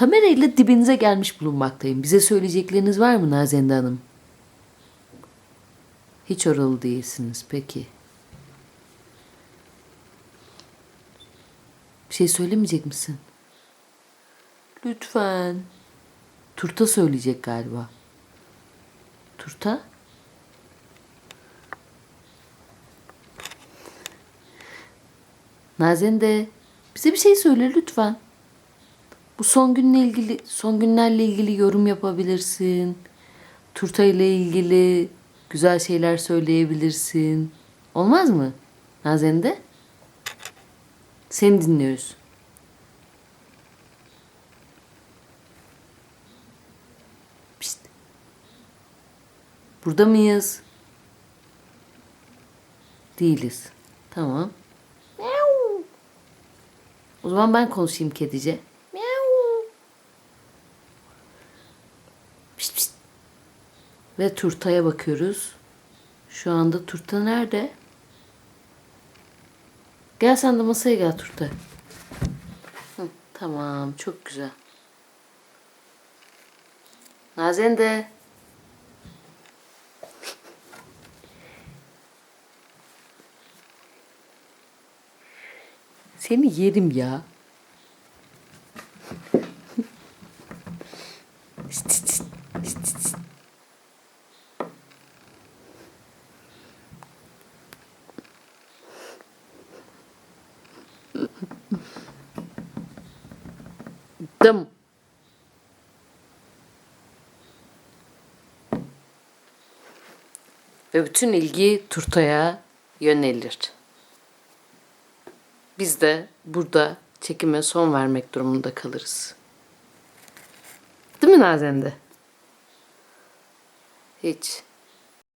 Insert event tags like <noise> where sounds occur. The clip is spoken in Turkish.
kamerayla dibinize gelmiş bulunmaktayım. Bize söyleyecekleriniz var mı Nazende Hanım? Hiç oralı değilsiniz. Peki. Bir şey söylemeyecek misin? Lütfen. Turta söyleyecek galiba. Turta? Nazende, bize bir şey söyle lütfen. Bu son günle ilgili, son günlerle ilgili yorum yapabilirsin. Turta ile ilgili güzel şeyler söyleyebilirsin. Olmaz mı? Nazende? Seni dinliyoruz. Pişt. Burada mıyız? Değiliz. Tamam. O zaman ben konuşayım kedice. Miau. Pişt pişt. Ve turtaya bakıyoruz. Şu anda turta nerede? Gel sen de masaya gel turta. Hı, tamam çok güzel. Nazende. <laughs> Seni yerim ya. Dım. Ve bütün ilgi turtaya yönelir. Biz de burada çekime son vermek durumunda kalırız. Değil mi Nazende? Hiç.